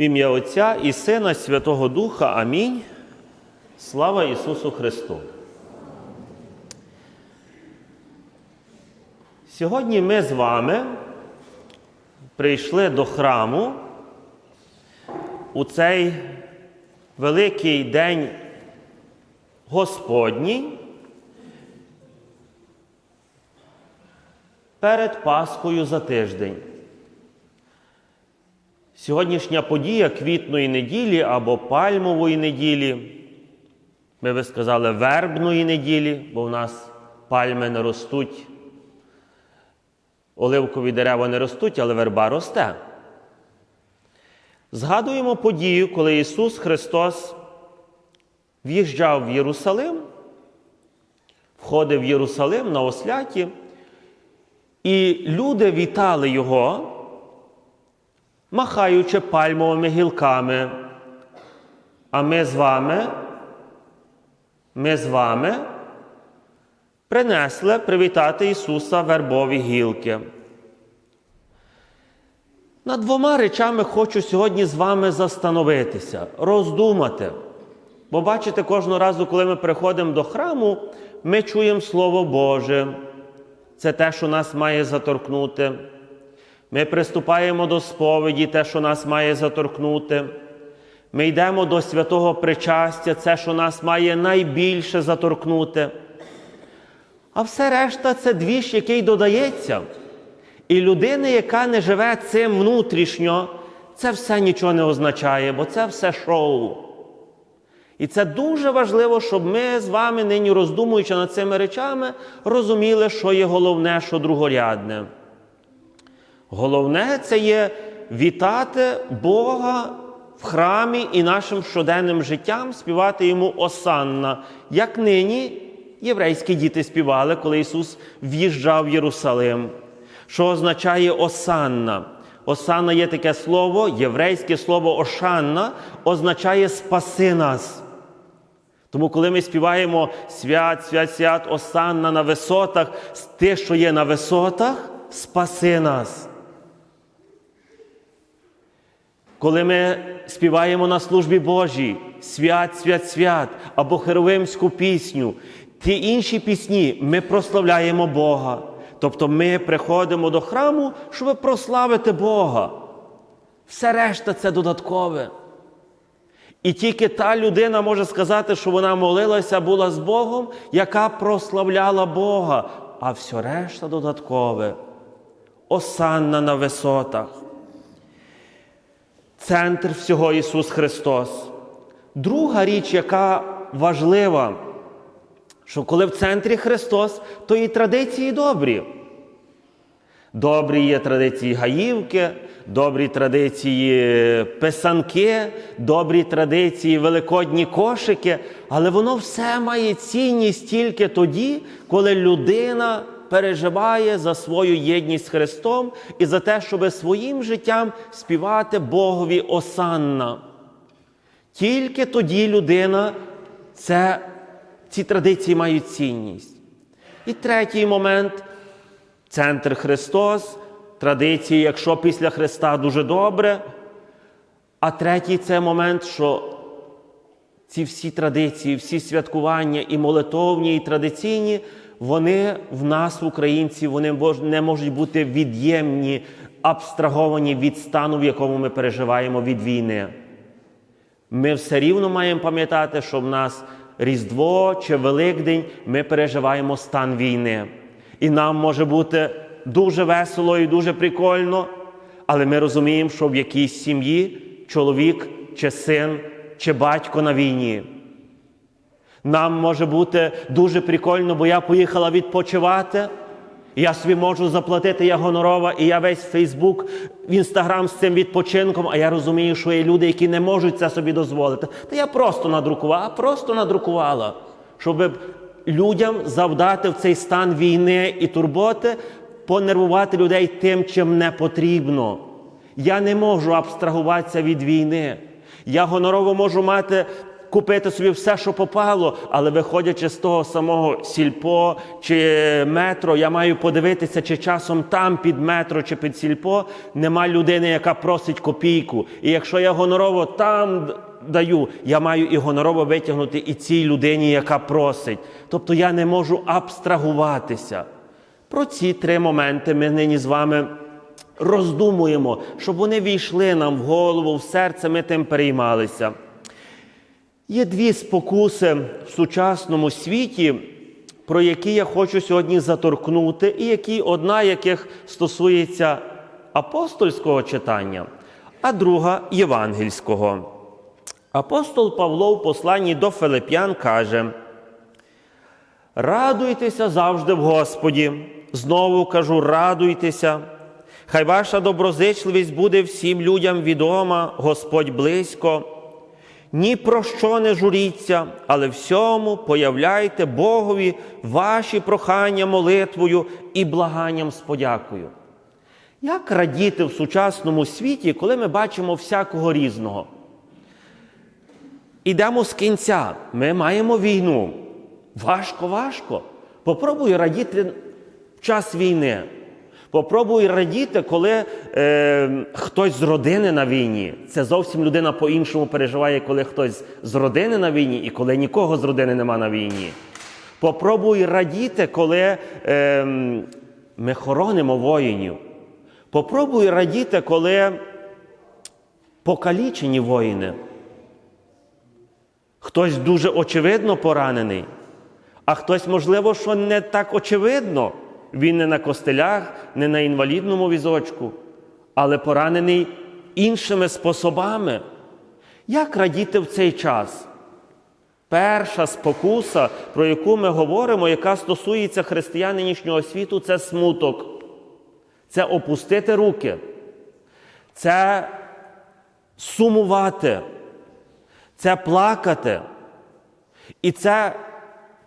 В ім'я Отця і Сина Святого Духа. Амінь. Слава Ісусу Христу. Сьогодні ми з вами прийшли до храму у цей великий день Господній перед Пасхою за тиждень. Сьогоднішня подія квітної неділі або пальмової неділі, ми би сказали вербної неділі, бо в нас пальми не ростуть, оливкові дерева не ростуть, але верба росте. Згадуємо подію, коли Ісус Христос в'їжджав в Єрусалим, входив в Єрусалим на осляті, і люди вітали Його махаючи пальмовими гілками. А ми з вами, ми з вами принесли привітати Ісуса вербові гілки. Над двома речами хочу сьогодні з вами застановитися, роздумати. Бо бачите, кожного разу, коли ми приходимо до храму, ми чуємо Слово Боже. Це те, що нас має заторкнути. Ми приступаємо до сповіді, те, що нас має заторкнути. Ми йдемо до святого причастя, це, що нас має найбільше заторкнути. А все решта це двіж, який додається. І людина, яка не живе цим внутрішньо, це все нічого не означає, бо це все шоу. І це дуже важливо, щоб ми з вами, нині роздумуючи над цими речами, розуміли, що є головне, що другорядне. Головне це є вітати Бога в храмі і нашим щоденним життям, співати йому Осанна, як нині єврейські діти співали, коли Ісус в'їжджав в Єрусалим. Що означає Осанна? Осанна є таке слово, єврейське слово Ошанна означає спаси нас. Тому, коли ми співаємо свят, свят, свят, Осанна на висотах, те, що є на висотах, спаси нас. Коли ми співаємо на службі Божій свят, свят, свят або херовимську пісню, ті інші пісні ми прославляємо Бога. Тобто ми приходимо до храму, щоб прославити Бога. Все решта це додаткове. І тільки та людина може сказати, що вона молилася, була з Богом, яка прославляла Бога, а все решта додаткове. Осанна на висотах центр всього Ісус Христос. Друга річ, яка важлива, що коли в центрі Христос, то і традиції добрі. Добрі є традиції гаївки, добрі традиції писанки, добрі традиції великодні кошики, але воно все має цінність тільки тоді, коли людина переживає за свою єдність з Христом і за те, щоб своїм життям співати Богові Осанна. Тільки тоді людина це, ці традиції мають цінність. І третій момент центр Христос, традиції, якщо після Христа дуже добре. А третій це момент, що ці всі традиції, всі святкування, і молитовні, і традиційні, вони в нас, українців, вони не можуть бути від'ємні, абстраговані від стану, в якому ми переживаємо від війни. Ми все рівно маємо пам'ятати, що в нас Різдво чи Великдень ми переживаємо стан війни. І нам може бути дуже весело і дуже прикольно, але ми розуміємо, що в якійсь сім'ї чоловік чи син чи батько на війні. Нам може бути дуже прикольно, бо я поїхала відпочивати. Я собі можу заплатити я гонорова, і я весь Фейсбук, в Інстаграм з цим відпочинком, а я розумію, що є люди, які не можуть це собі дозволити. Та я просто надрукувала, просто надрукувала, щоб людям завдати в цей стан війни і турботи, понервувати людей тим, чим не потрібно. Я не можу абстрагуватися від війни. Я гонорово можу мати купити собі все, що попало, але виходячи з того самого сільпо чи метро, я маю подивитися, чи часом там під метро чи під сільпо нема людини, яка просить копійку. І якщо я гонорово там даю, я маю і гонорово витягнути і цій людині, яка просить. Тобто я не можу абстрагуватися. Про ці три моменти ми нині з вами роздумуємо, щоб вони війшли нам в голову, в серце, ми тим переймалися. Є дві спокуси в сучасному світі, про які я хочу сьогодні заторкнути, і які одна яких стосується апостольського читання, а друга євангельського. Апостол Павло в посланні до Филип'ян каже: Радуйтеся завжди в Господі. Знову кажу, радуйтеся. Хай ваша доброзичливість буде всім людям відома, Господь близько. Ні про що не журіться, але всьому появляйте Богові ваші прохання молитвою і благанням з подякою. Як радіти в сучасному світі, коли ми бачимо всякого різного? Ідемо з кінця. Ми маємо війну. Важко, важко. Попробуй радіти в час війни. Попробуй радіти, коли е, хтось з родини на війні. Це зовсім людина по-іншому переживає, коли хтось з родини на війні і коли нікого з родини нема на війні. Попробуй радіти, коли е, ми хоронимо воїнів. Попробуй радіти, коли покалічені воїни. Хтось дуже очевидно поранений, а хтось, можливо, що не так очевидно. Він не на костелях, не на інвалідному візочку, але поранений іншими способами. Як радіти в цей час? Перша спокуса, про яку ми говоримо, яка стосується християн нинішнього світу, це смуток. Це опустити руки, це сумувати, це плакати. І це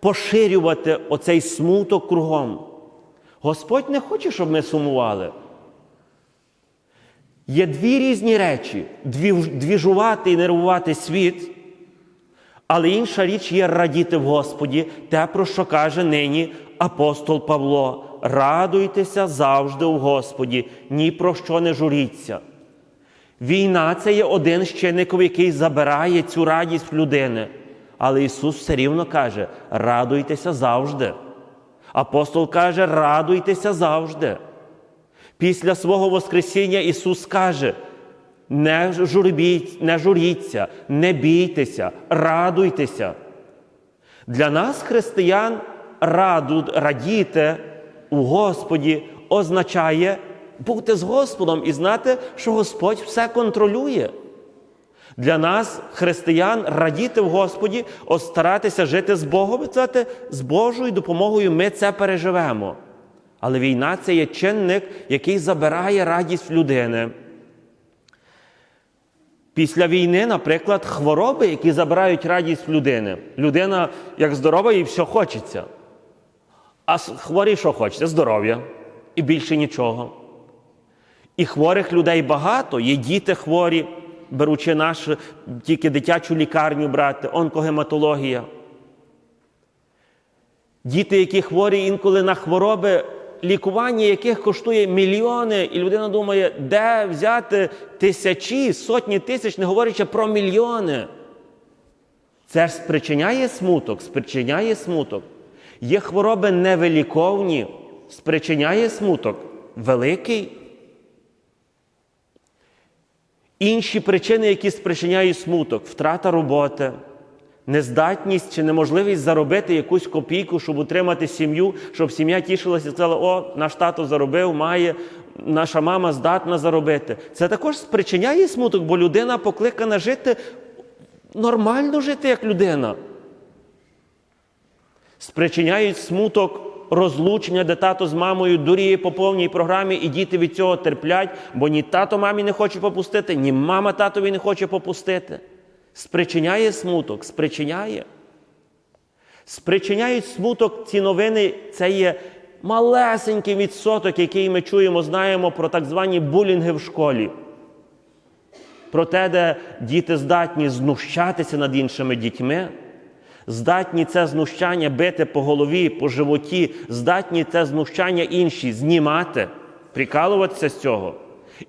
поширювати оцей смуток кругом. Господь не хоче, щоб ми сумували. Є дві різні речі: двіжувати і нервувати світ, але інша річ є радіти в Господі, те, про що каже нині апостол Павло. Радуйтеся завжди у Господі, ні про що не журіться. Війна це є один з який забирає цю радість людини. Але Ісус все рівно каже: радуйтеся завжди. Апостол каже, радуйтеся завжди. Після свого Воскресіння Ісус каже, не, журбіть, не журіться, не бійтеся, радуйтеся. Для нас, християн, раду, радіти у Господі означає бути з Господом і знати, що Господь все контролює. Для нас, християн, радіти в Господі, старатися жити з Богом, це з Божою допомогою ми це переживемо. Але війна це є чинник, який забирає радість людини. Після війни, наприклад, хвороби, які забирають радість людини. Людина, як здорова, їй все хочеться. А хворі що хочеться? Здоров'я. І більше нічого. І хворих людей багато, є діти хворі беручи нашу тільки дитячу лікарню брати, онкогематологія. Діти, які хворі інколи на хвороби, лікування яких коштує мільйони, і людина думає, де взяти тисячі, сотні тисяч, не говорячи про мільйони. Це ж спричиняє смуток, спричиняє смуток. Є хвороби невиліковні, спричиняє смуток великий. Інші причини, які спричиняють смуток, втрата роботи, нездатність чи неможливість заробити якусь копійку, щоб утримати сім'ю, щоб сім'я тішилася і сказала, о, наш тато заробив, має, наша мама здатна заробити. Це також спричиняє смуток, бо людина покликана жити, нормально жити як людина. Спричиняють смуток розлучення, де тато з мамою дуріє по повній програмі, і діти від цього терплять, бо ні тато мамі не хоче попустити, ні мама татові не хоче попустити. Спричиняє смуток, спричиняє. Спричиняють смуток ці новини, це є малесенький відсоток, який ми чуємо, знаємо про так звані булінги в школі. про те, де діти здатні знущатися над іншими дітьми, здатні це знущання бити по голові, по животі, здатні це знущання інші знімати, прикалуватися з цього.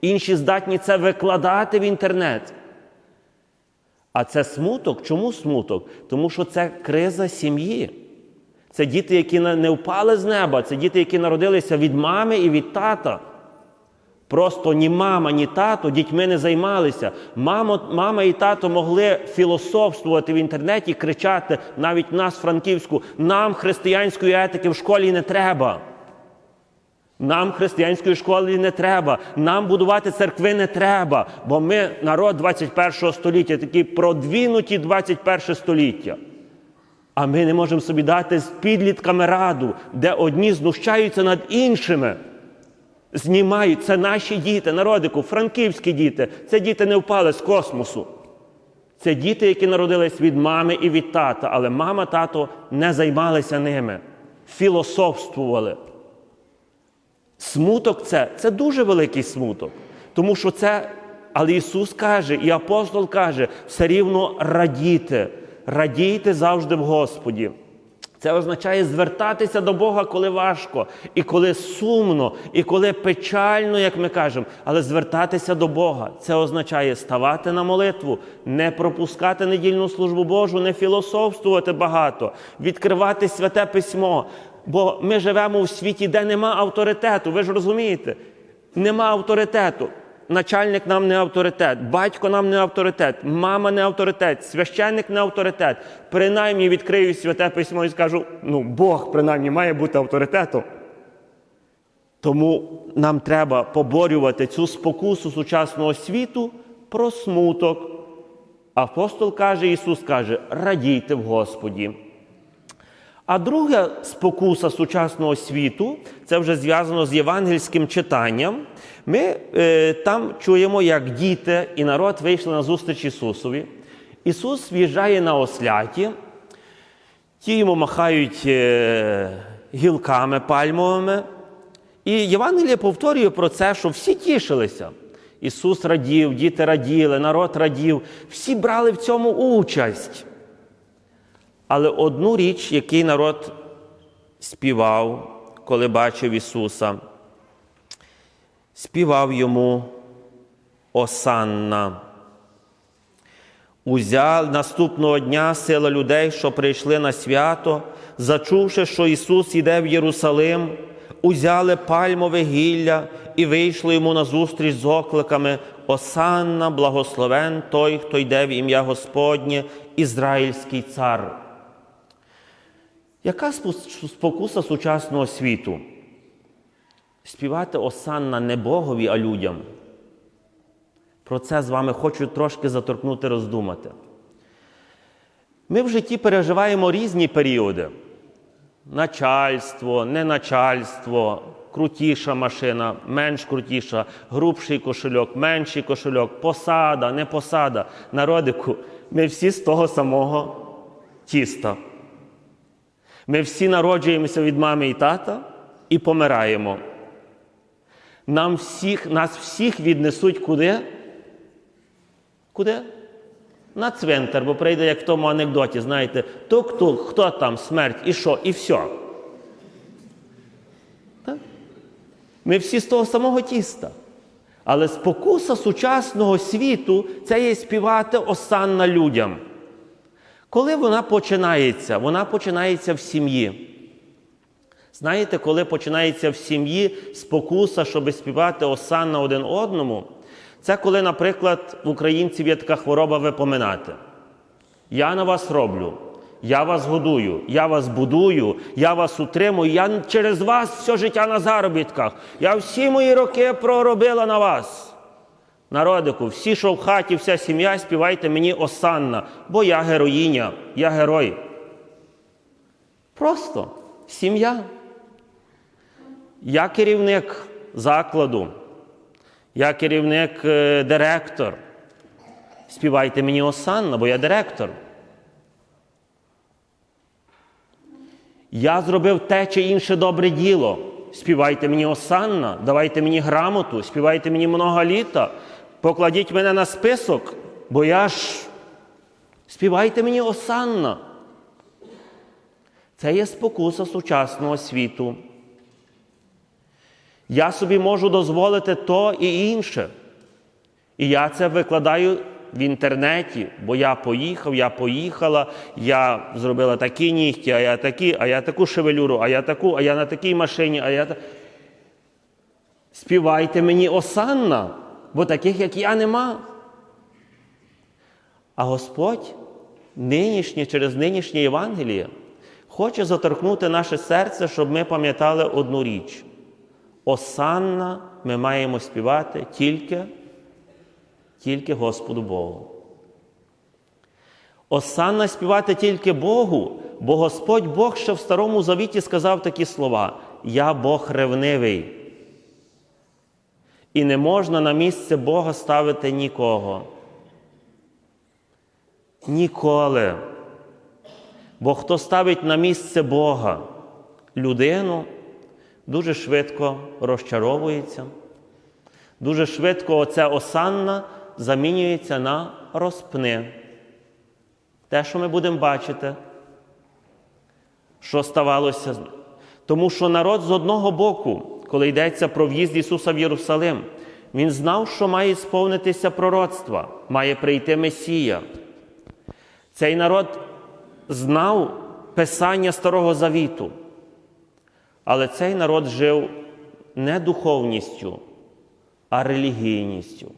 Інші здатні це викладати в інтернет. А це смуток. Чому смуток? Тому що це криза сім'ї. Це діти, які не впали з неба, це діти, які народилися від мами і від тата. Просто ні мама, ні тато дітьми не займалися. Мамо, мама і тато могли філософствувати в інтернеті, кричати навіть нас, Франківську, нам християнської етики в школі не треба. Нам християнської школи не треба, нам будувати церкви не треба, бо ми народ 21 століття, такі продвинуті 21 століття. А ми не можемо собі дати з підлітками раду, де одні знущаються над іншими. Знімають це наші діти, народику, франківські діти. Це діти не впали з космосу. Це діти, які народились від мами і від тата, але мама, тато не займалися ними, філософствували. Смуток це, це дуже великий смуток. Тому що це, але Ісус каже, і апостол каже, все рівно радійте, радійте завжди в Господі. Це означає звертатися до Бога, коли важко, і коли сумно, і коли печально, як ми кажемо, але звертатися до Бога. Це означає ставати на молитву, не пропускати недільну службу Божу, не філософствувати багато, відкривати святе письмо. Бо ми живемо в світі, де нема авторитету. Ви ж розумієте? Нема авторитету. Начальник нам не авторитет, батько нам не авторитет, мама не авторитет, священник не авторитет. Принаймні відкрию святе письмо і скажу: ну, Бог принаймні має бути авторитетом. Тому нам треба поборювати цю спокусу сучасного світу про смуток. Апостол каже, Ісус каже, радійте в Господі. А друга спокуса сучасного світу це вже зв'язано з євангельським читанням. Ми е, там чуємо, як діти і народ вийшли на зустріч Ісусові. Ісус в'їжджає на осляті, ті йому махають е, гілками пальмовими. І Євангеліє повторює про це, що всі тішилися. Ісус радів, діти раділи, народ радів, всі брали в цьому участь. Але одну річ, який народ співав, коли бачив Ісуса, співав йому Осанна. Узяв наступного дня сила людей, що прийшли на свято, зачувши, що Ісус іде в Єрусалим, узяли пальмове гілля і вийшли йому назустріч з окликами Осанна, благословен той, хто йде в ім'я Господнє, Ізраїльський цар. Яка спокуса сучасного світу? Співати осанна не Богові, а людям. Про це з вами хочу трошки заторкнути, роздумати. Ми в житті переживаємо різні періоди: начальство, неначальство, крутіша машина, менш крутіша, грубший кошельок, менший кошельок, посада, не посада. Народику, ми всі з того самого тіста. Ми всі народжуємося від мами і тата і помираємо. Нам всіх, Нас всіх віднесуть куди? Куди? На цвинтар, бо прийде, як в тому анекдоті, знаєте, тук-тук, хто там, смерть, і що, і все. Так? Ми всі з того самого тіста. Але спокуса сучасного світу це є співати осанна людям. Коли вона починається? Вона починається в сім'ї. Знаєте, коли починається в сім'ї спокуса, щоб співати осанна один одному, це коли, наприклад, в українців є така хвороба випоминати. Я на вас роблю, я вас годую, я вас будую, я вас утримую, я через вас все життя на заробітках. Я всі мої роки проробила на вас. Народику, всі, що в хаті, вся сім'я, співайте мені осанна, бо я героїня, я герой. Просто сім'я. Я керівник закладу, я керівник е, директор. Співайте мені осанна, бо я директор. Я зробив те чи інше добре діло. Співайте мені осанна, давайте мені грамоту, співайте мені много літа. Покладіть мене на список, бо я ж співайте мені осанна. Це є спокуса сучасного світу. Я собі можу дозволити то і інше. І я це викладаю в інтернеті, бо я поїхав, я поїхала, я зробила такі нігті, а я такі, а я таку шевелюру, а я таку, а я на такій машині, а я. Співайте мені осанна, бо таких, як я, нема. А Господь нинішнє, через нинішнє Євангеліє хоче заторкнути наше серце, щоб ми пам'ятали одну річ. Осанна ми маємо співати тільки, тільки Господу Богу. Осанна співати тільки Богу, бо Господь Бог ще в Старому Завіті сказав такі слова: Я Бог ревнивий. І не можна на місце Бога ставити нікого. Ніколи. Бо хто ставить на місце Бога людину, дуже швидко розчаровується, дуже швидко оця осанна замінюється на розпни. Те, що ми будемо бачити, що ставалося. Тому що народ з одного боку, коли йдеться про в'їзд Ісуса в Єрусалим, він знав, що має сповнитися пророцтва, має прийти Месія. Цей народ знав Писання Старого Завіту. Але цей народ жив не духовністю, а релігійністю.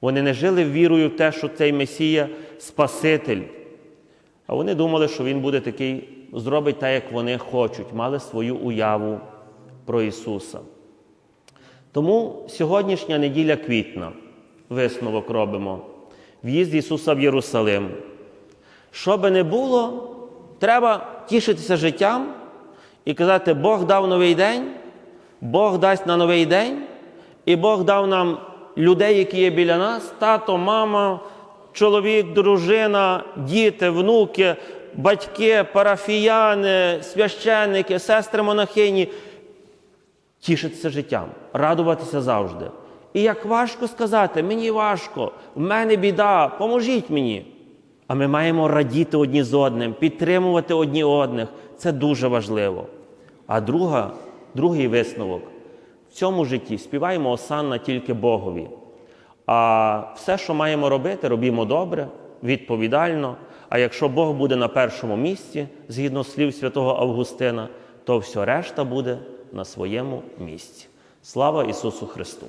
Вони не жили вірою в те, що цей Месія Спаситель. А вони думали, що Він буде такий, зробить так, як вони хочуть, мали свою уяву про Ісуса. Тому сьогоднішня неділя квітна, висновок робимо, в'їзд Ісуса в Єрусалим. Що би не було, треба тішитися життям і казати, Бог дав новий день, Бог дасть на новий день, і Бог дав нам людей, які є біля нас, тато, мама, чоловік, дружина, діти, внуки, батьки, парафіяни, священники, сестри монахині. Тішитися життям, радуватися завжди. І як важко сказати, мені важко, в мене біда, поможіть мені. А ми маємо радіти одні з одним, підтримувати одні одних. Це дуже важливо. А друга, другий висновок в цьому житті співаємо осанна тільки Богові. А все, що маємо робити, робімо добре, відповідально. А якщо Бог буде на першому місці, згідно слів святого Августина, то все решта буде на своєму місці. Слава Ісусу Христу!